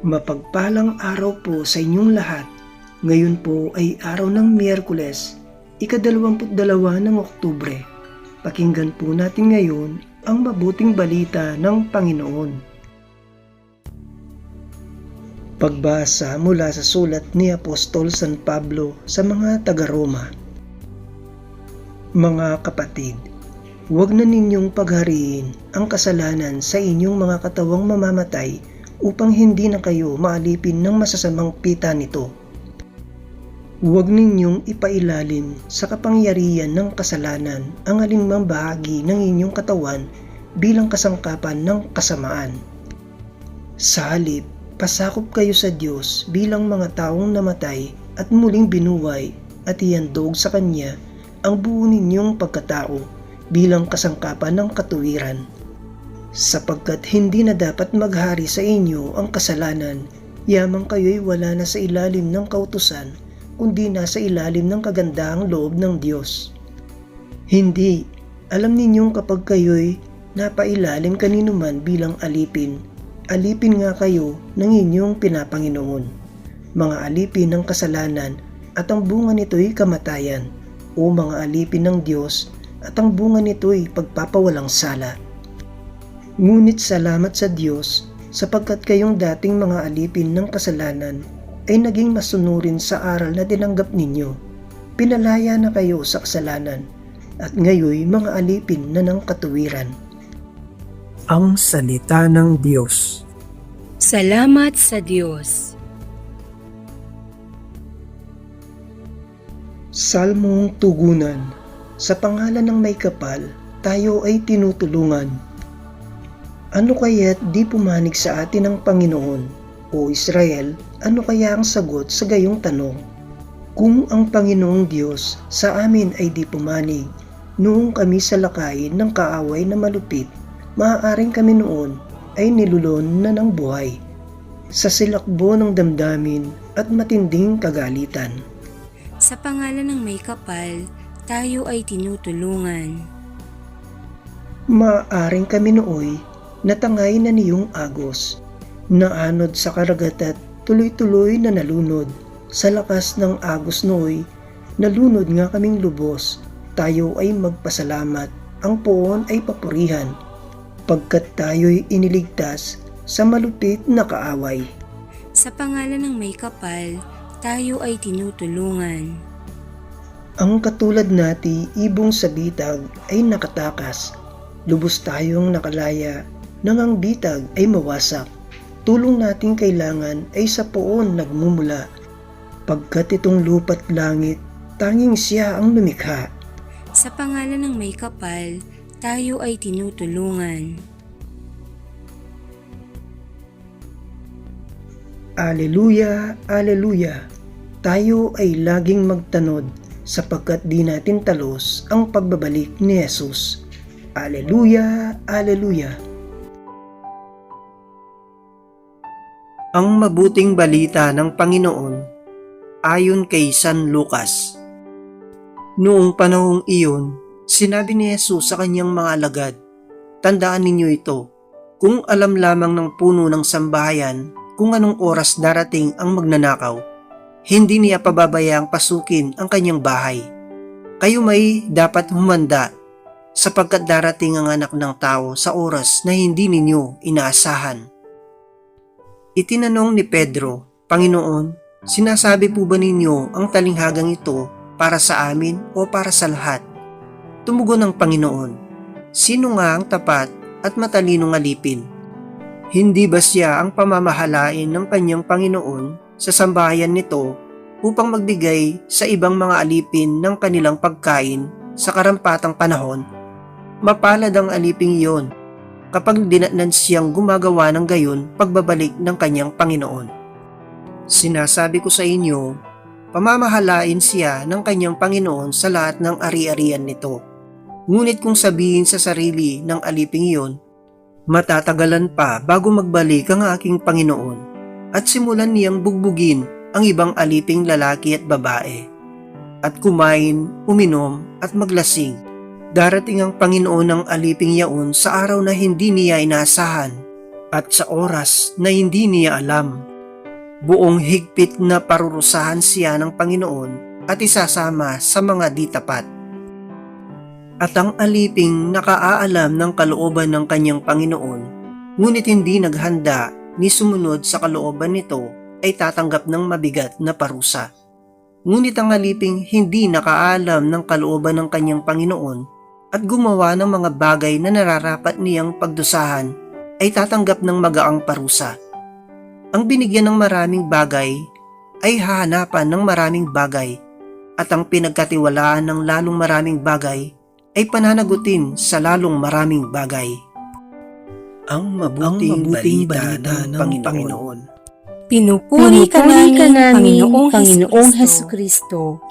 Mapagpalang araw po sa inyong lahat. Ngayon po ay araw ng Miyerkules, ikadalawamput dalawa ng Oktubre. Pakinggan po natin ngayon ang mabuting balita ng Panginoon. Pagbasa mula sa sulat ni Apostol San Pablo sa mga taga-Roma. Mga kapatid, huwag na ninyong paghariin ang kasalanan sa inyong mga katawang mamamatay upang hindi na kayo maalipin ng masasamang pita nito. Huwag ninyong ipailalim sa kapangyarihan ng kasalanan ang alinmang bahagi ng inyong katawan bilang kasangkapan ng kasamaan. Sa halip, pasakop kayo sa Diyos bilang mga taong namatay at muling binuhay at ihandog sa Kanya ang buo ninyong pagkatao bilang kasangkapan ng katuwiran sapagkat hindi na dapat maghari sa inyo ang kasalanan, yamang kayo'y wala na sa ilalim ng kautusan, kundi nasa ilalim ng kagandahang loob ng Diyos. Hindi, alam ninyong kapag kayo'y napailalim kanino man bilang alipin, alipin nga kayo ng inyong pinapanginoon. Mga alipin ng kasalanan at ang bunga nito'y kamatayan, o mga alipin ng Diyos at ang bunga nito'y pagpapawalang sala. Ngunit salamat sa Diyos sapagkat kayong dating mga alipin ng kasalanan ay naging masunurin sa aral na tinanggap ninyo. Pinalaya na kayo sa kasalanan at ngayoy mga alipin na ng katuwiran. Ang Salita ng Diyos Salamat sa Diyos. Salmong Tugunan Sa pangalan ng may kapal, tayo ay tinutulungan. Ano kaya't di pumanig sa atin ang Panginoon? O Israel, ano kaya ang sagot sa gayong tanong? Kung ang Panginoong Diyos sa amin ay di pumanig, noong kami sa lakayin ng kaaway na malupit, maaaring kami noon ay nilulon na ng buhay sa silakbo ng damdamin at matinding kagalitan. Sa pangalan ng may kapal, tayo ay tinutulungan. Maaaring kami nooy natangay na niyong agos, naanod sa karagat at tuloy-tuloy na nalunod. Sa lakas ng agos nooy, nalunod nga kaming lubos, tayo ay magpasalamat, ang poon ay papurihan, pagkat tayo'y iniligtas sa malupit na kaaway. Sa pangalan ng may kapal, tayo ay tinutulungan. Ang katulad nati ibong sa bitag ay nakatakas, lubos tayong nakalaya nang ang bitag ay mawasak. Tulong nating kailangan ay sa poon nagmumula. Pagkat itong lupat langit, tanging siya ang lumikha. Sa pangalan ng may kapal, tayo ay tinutulungan. Aleluya, Aleluya. Tayo ay laging magtanod sapagkat di natin talos ang pagbabalik ni Jesus. Aleluya, Aleluya. Ang mabuting balita ng Panginoon ayon kay San Lucas. Noong panahong iyon, sinabi ni Jesus sa kanyang mga alagad, Tandaan ninyo ito, kung alam lamang ng puno ng sambahayan kung anong oras darating ang magnanakaw, hindi niya pababayang pasukin ang kanyang bahay. Kayo may dapat humanda sapagkat darating ang anak ng tao sa oras na hindi ninyo inaasahan. Itinanong ni Pedro, Panginoon, sinasabi po ba ninyo ang talinghagang ito para sa amin o para sa lahat? Tumugon ng Panginoon, sino nga ang tapat at matalinong alipin? Hindi ba siya ang pamamahalain ng kanyang Panginoon sa sambahayan nito upang magbigay sa ibang mga alipin ng kanilang pagkain sa karampatang panahon? Mapalad ang aliping iyon kapag dinatnan siyang gumagawa ng gayon pagbabalik ng kanyang Panginoon. Sinasabi ko sa inyo, pamamahalain siya ng kanyang Panginoon sa lahat ng ari-arian nito. Ngunit kung sabihin sa sarili ng aliping iyon, matatagalan pa bago magbalik ang aking Panginoon at simulan niyang bugbugin ang ibang aliping lalaki at babae at kumain, uminom at maglasing Darating ang Panginoon ng aliping yaon sa araw na hindi niya inaasahan at sa oras na hindi niya alam. Buong higpit na parurusahan siya ng Panginoon at isasama sa mga di tapat. At ang aliping nakaaalam ng kalooban ng kanyang Panginoon, ngunit hindi naghanda ni sumunod sa kalooban nito ay tatanggap ng mabigat na parusa. Ngunit ang aliping hindi nakaalam ng kalooban ng kanyang Panginoon at gumawa ng mga bagay na nararapat niyang pagdusahan ay tatanggap ng magaang parusa. Ang binigyan ng maraming bagay ay hahanapan ng maraming bagay at ang pinagkatiwalaan ng lalong maraming bagay ay pananagutin sa lalong maraming bagay. Ang mabuting, balita, ng, Panginoon. Pinupuri ka Pinupuri namin, ka namin, Panginoong, Panginoong Heso Kristo.